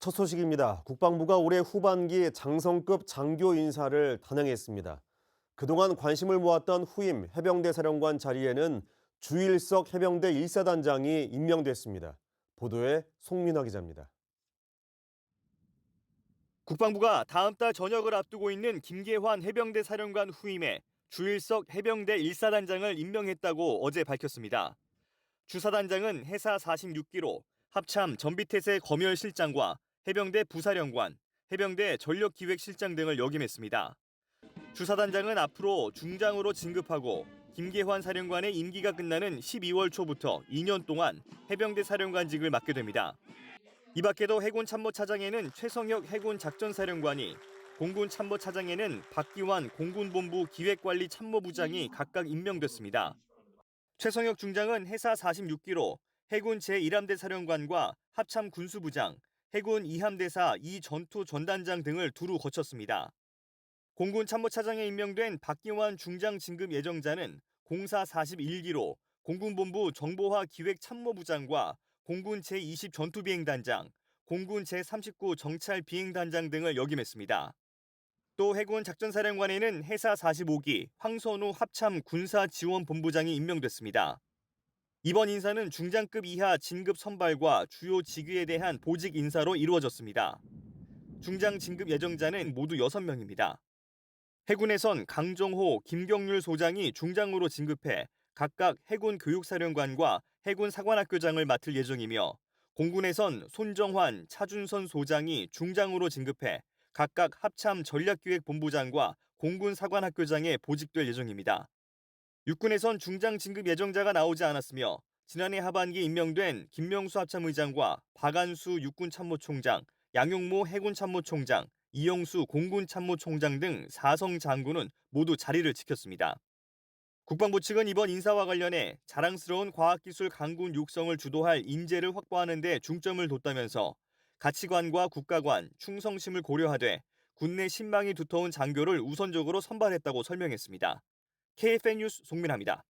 첫 소식입니다. 국방부가 올해 후반기 장성급 장교 인사를 단행했습니다. 그동안 관심을 모았던 후임 해병대 사령관 자리에는 주일석 해병대 1사단장이 임명됐습니다. 보도에 송민화 기자입니다. 국방부가 다음 달 전역을 앞두고 있는 김계환 해병대 사령관 후임에 주일석 해병대 1사단장을 임명했다고 어제 밝혔습니다. 주사단장은 해사 46기로 합참 전비태세 검열실장과 해병대 부사령관, 해병대 전력기획실장 등을 역임했습니다. 주사단장은 앞으로 중장으로 진급하고 김계환 사령관의 임기가 끝나는 12월 초부터 2년 동안 해병대 사령관직을 맡게 됩니다. 이 밖에도 해군 참모차장에는 최성혁 해군 작전사령관이 공군 참모차장에는 박기환 공군본부 기획관리 참모부장이 각각 임명됐습니다. 최성혁 중장은 해사 46기로 해군 제1함대 사령관과 합참 군수부장, 해군 2함대사 2전투 전단장 등을 두루 거쳤습니다. 공군 참모차장에 임명된 박기환 중장 진급 예정자는 공사 41기로 공군본부 정보화 기획 참모부장과 공군 제20 전투비행단장, 공군 제39 정찰 비행단장 등을 역임했습니다. 또 해군 작전사령관에는 해사 45기 황선우 합참 군사지원본부장이 임명됐습니다. 이번 인사는 중장급 이하 진급 선발과 주요 직위에 대한 보직 인사로 이루어졌습니다. 중장 진급 예정자는 모두 6명입니다. 해군에선 강정호, 김경률 소장이 중장으로 진급해 각각 해군 교육사령관과 해군 사관학교장을 맡을 예정이며 공군에선 손정환, 차준선 소장이 중장으로 진급해 각각 합참 전략기획본부장과 공군 사관학교장에 보직될 예정입니다. 육군에선 중장 진급 예정자가 나오지 않았으며 지난해 하반기 임명된 김명수 합참의장과 박안수 육군 참모총장, 양용모 해군 참모총장, 이영수 공군 참모총장 등 4성 장군은 모두 자리를 지켰습니다. 국방부 측은 이번 인사와 관련해 자랑스러운 과학기술 강군 육성을 주도할 인재를 확보하는 데 중점을 뒀다면서 가치관과 국가관, 충성심을 고려하되 군내 신망이 두터운 장교를 우선적으로 선발했다고 설명했습니다. KFN 뉴스 송민아입니다.